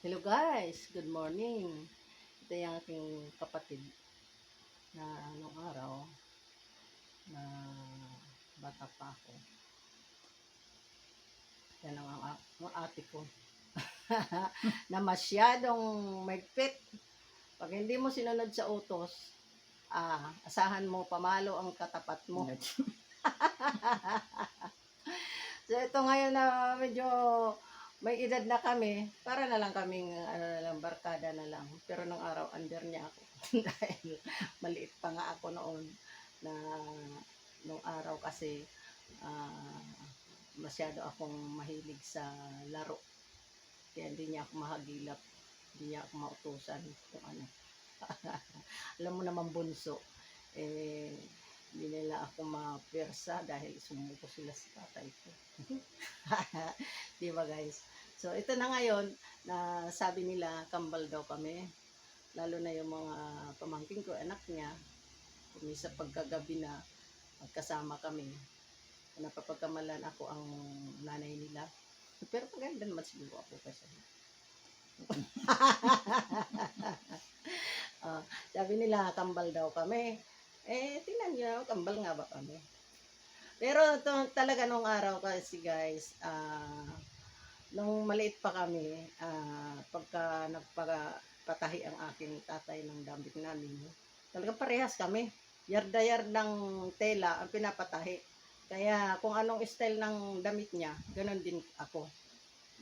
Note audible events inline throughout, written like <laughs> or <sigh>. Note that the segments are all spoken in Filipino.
Hello guys, good morning. Ito yung aking kapatid na anong araw na bata pa ako. Yan ang, ang, ang ate ko. <laughs> na masyadong magpit. Pag hindi mo sinunod sa utos, ah, asahan mo pamalo ang katapat mo. <laughs> so ito ngayon na medyo may edad na kami, para na lang kaming ano na lang, barkada na lang. Pero nung araw, under niya ako. <laughs> Dahil maliit pa nga ako noon na nung araw kasi ah, masyado akong mahilig sa laro. Kaya hindi niya ako mahagilap. Hindi niya ako mautusan kung ano. <laughs> Alam mo naman bunso, eh, hindi nila ako mapwersa dahil sumuko sila sa tatay ko. <laughs> Di ba guys? So ito na ngayon na sabi nila kambal daw kami. Lalo na yung mga pamangking ko, anak niya. Kumisa pagkagabi na magkasama kami. Napapagkamalan ako ang nanay nila. Pero maganda naman siguro ako kasi. <laughs> Ah, sabi nila kambal daw kami. Eh, tingnan nyo, kambal nga ba kami? Pero to, talaga nung araw kasi guys, ah, nung maliit pa kami, ah, pagka nagpatahi ang aking tatay ng damit namin, talagang parehas kami. Yarda-yardang tela ang pinapatahi. Kaya kung anong style ng damit niya, ganun din ako.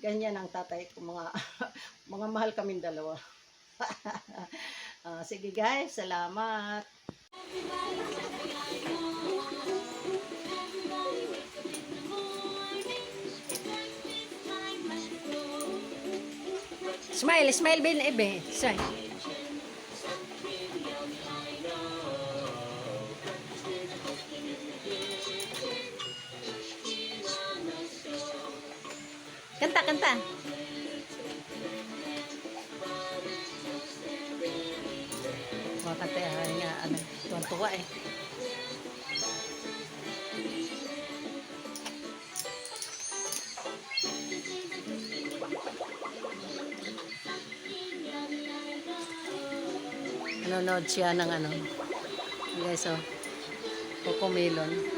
Ganyan ang tatay ko, mga, <laughs> mga mahal kaming dalawa. <laughs> Ah, sige guys, salamat. Smile, smile bin ebe. Say. Kanta, kanta. Mga kanta, nga, ano, tuwan-tuwa eh. Nanonood siya ng ano. Guys, oh. Coco Melon.